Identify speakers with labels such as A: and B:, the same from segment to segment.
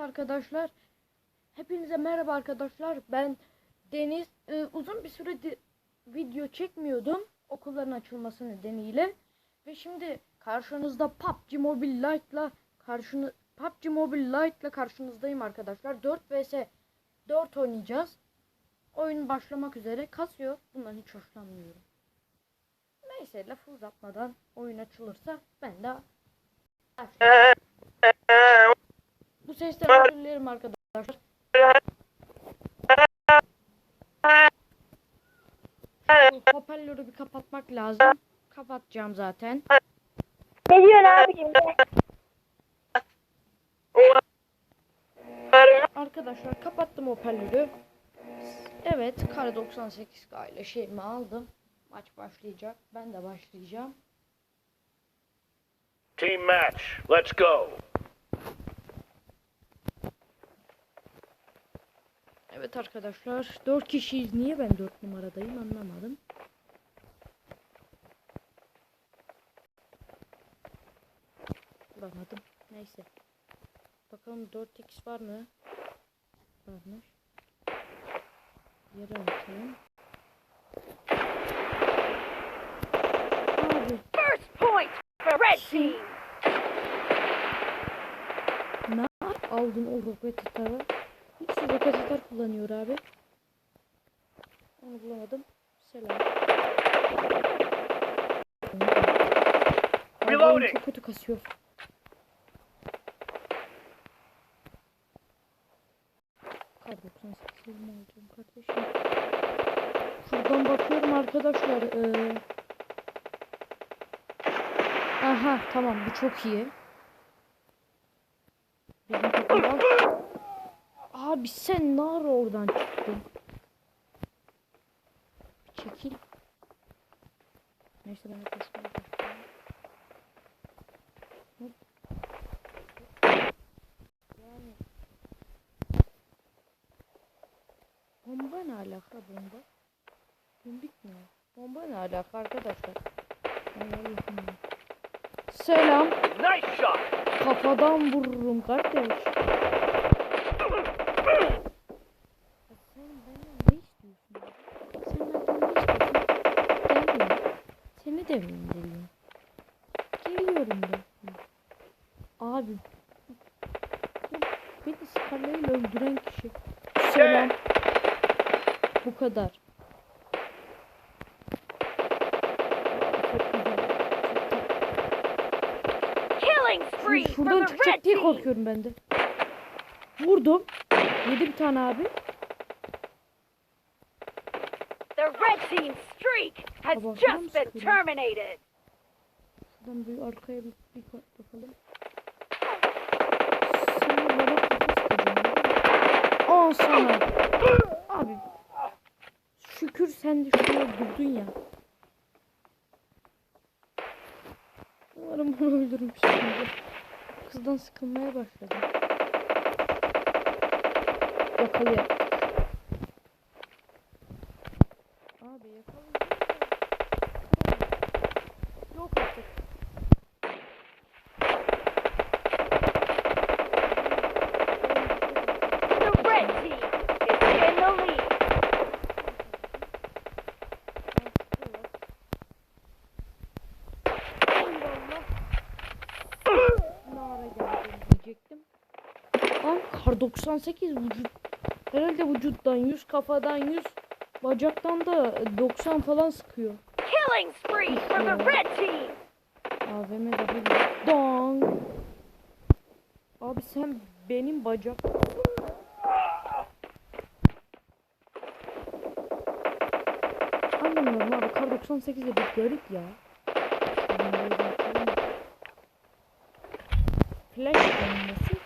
A: arkadaşlar. Hepinize merhaba arkadaşlar. Ben Deniz. Ee, uzun bir süredir video çekmiyordum. Okulların açılması nedeniyle. Ve şimdi karşınızda PUBG Mobile Lite'la karşını PUBG Mobile Lite'la karşınızdayım arkadaşlar. 4 vs 4 oynayacağız. Oyun başlamak üzere. Kasıyor. Bundan hiç hoşlanmıyorum. Neyse lafı uzatmadan oyun açılırsa ben de bu sesten özür dilerim arkadaşlar. Şu hoparlörü bir kapatmak lazım. Kapatacağım zaten.
B: Ne diyorsun abicim?
A: Arkadaşlar kapattım hoparlörü. Evet kare 98K ile şeyimi aldım. Maç başlayacak. Ben de başlayacağım.
C: Team match. Let's go.
A: Evet arkadaşlar 4 kişiyiz. Niye ben 4 numaradayım anlamadım. Bulamadım. Neyse. Bakalım 4x var mı? Varmış. Yere atalım. Abi
B: First point for red team.
A: ne aldın o roket atarı? Roket atar kullanıyor abi. Onu bulamadım. Selam.
C: Reloading.
A: çok kötü kasıyor. Kar 98 mi alacağım kardeşim? Şuradan bakıyorum arkadaşlar. Ee... Aha tamam bu çok iyi. Takım var. Abi sen ne ara oradan çıktın? Çekil. Neyse ben kesmeye başlayayım. Hop. Yani Bomba ne alaka bomba? Bombik mi? Bomba ne alaka arkadaşlar? Allah'ım. Selam.
C: Nice shot.
A: Kafadan vururum kardeş. Ya Sen benden ne istiyorsun? Sen benden ne istiyorsun? Gel Seni de mi indireyim? Geliyorum ben. Abi. Beni skarlayla öldüren kişi. Selam. Bu kadar.
B: Killing spree
A: şuradan çıkacak diye korkuyorum ben de. Vurdum. Yedi bir tane abi.
B: The red team streak has just been terminated.
A: Şuradan bir arkaya bir, bir bak- bakalım. Bana sıkacağım. Aa sana. Abi. Şükür sen de şuraya durdun ya. Umarım onu öldürmüşsündür. Kızdan sıkılmaya başladım.
B: Lead.
A: Nara geldi diyecektim. Lan kar 98 vücut. Herhalde vücuttan 100 kafadan 100 bacaktan da 90 falan sıkıyor.
B: Killing spree for the red team.
A: AVM bir dong. Abi sen benim bacak. Anlamıyorum abi kar 98 de bir garip ya. Flash bombası.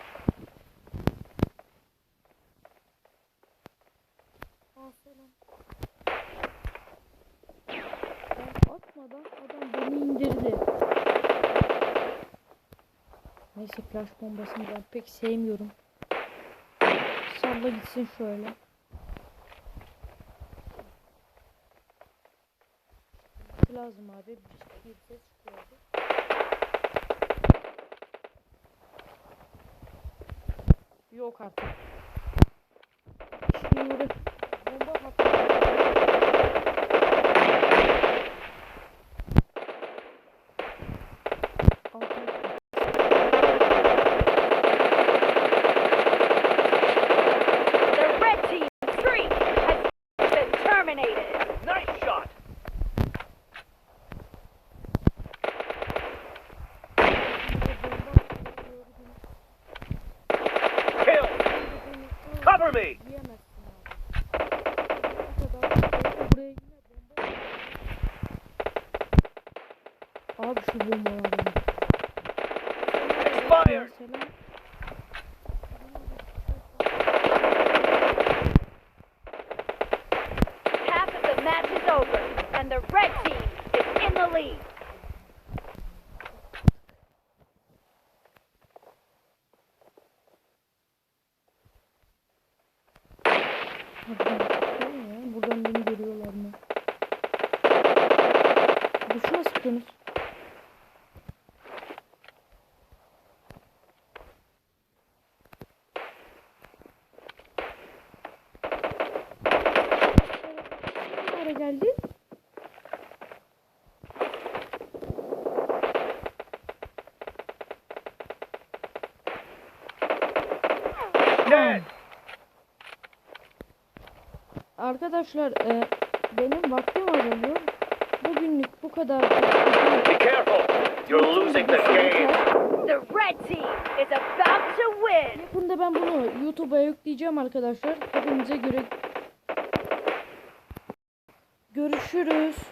A: Aa selam. Ben atmadan adam beni indirdi. Neyse flash bombasını ben pek sevmiyorum. Salla gitsin şöyle. Lazım abi. Bir, bir çıkıyordu. Yok artık. Abi şu bombalar.
C: Expired.
A: Mesela
B: Half of the match is over, and the red team is in the lead.
A: Abi ben tutuyorum ya. Buradan beni görüyorlar mı? Boşuna sıkıyorsunuz.
C: Dead.
A: Arkadaşlar e, benim vaktim azalıyor. Bugünlük bu kadar.
C: Be careful. You're losing the game.
B: The red team is about to win.
A: Yakında ben bunu YouTube'a yükleyeceğim arkadaşlar. Hepinize göre görüşürüz.